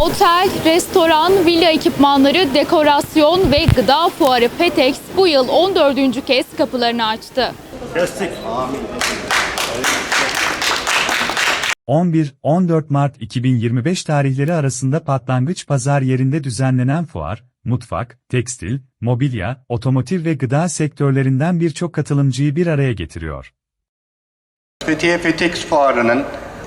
Otel, restoran, villa ekipmanları, dekorasyon ve gıda fuarı Petex bu yıl 14. kez kapılarını açtı. Kestik. 11-14 Mart 2025 tarihleri arasında Patlangıç Pazar yerinde düzenlenen fuar, mutfak, tekstil, mobilya, otomotiv ve gıda sektörlerinden birçok katılımcıyı bir araya getiriyor. Fethiye Fetex Fuarı'nın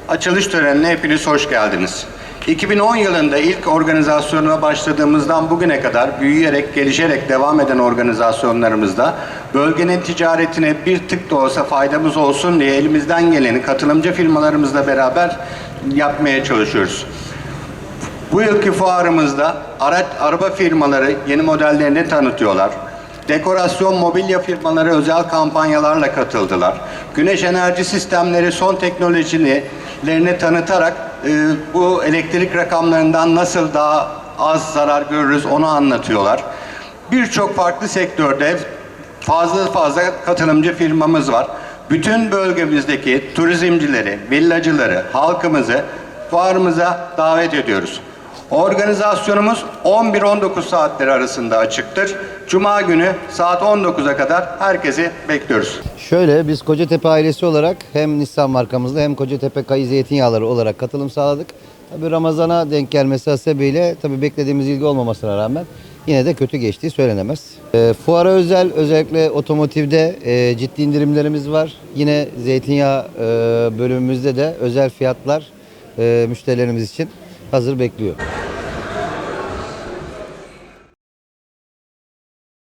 açılış törenine hepiniz hoş geldiniz. 2010 yılında ilk organizasyonuna başladığımızdan bugüne kadar büyüyerek, gelişerek devam eden organizasyonlarımızda bölgenin ticaretine bir tık da olsa faydamız olsun diye elimizden geleni katılımcı firmalarımızla beraber yapmaya çalışıyoruz. Bu yılki fuarımızda araç, araba firmaları yeni modellerini tanıtıyorlar. Dekorasyon mobilya firmaları özel kampanyalarla katıldılar. Güneş enerji sistemleri son teknolojilerini tanıtarak e, bu elektrik rakamlarından nasıl daha az zarar görürüz onu anlatıyorlar. Birçok farklı sektörde fazla fazla katılımcı firmamız var. Bütün bölgemizdeki turizmcileri, villacıları, halkımızı fuarımıza davet ediyoruz. Organizasyonumuz 11-19 saatleri arasında açıktır. Cuma günü saat 19'a kadar herkesi bekliyoruz. Şöyle biz Kocatepe ailesi olarak hem Nissan markamızda hem Kocatepe Kayı Zeytinyağları olarak katılım sağladık. Tabii Ramazan'a denk gelmesi hasebiyle tabii beklediğimiz ilgi olmamasına rağmen yine de kötü geçtiği söylenemez. E, fuara özel özellikle otomotivde e, ciddi indirimlerimiz var. Yine zeytinyağı e, bölümümüzde de özel fiyatlar e, müşterilerimiz için hazır bekliyor.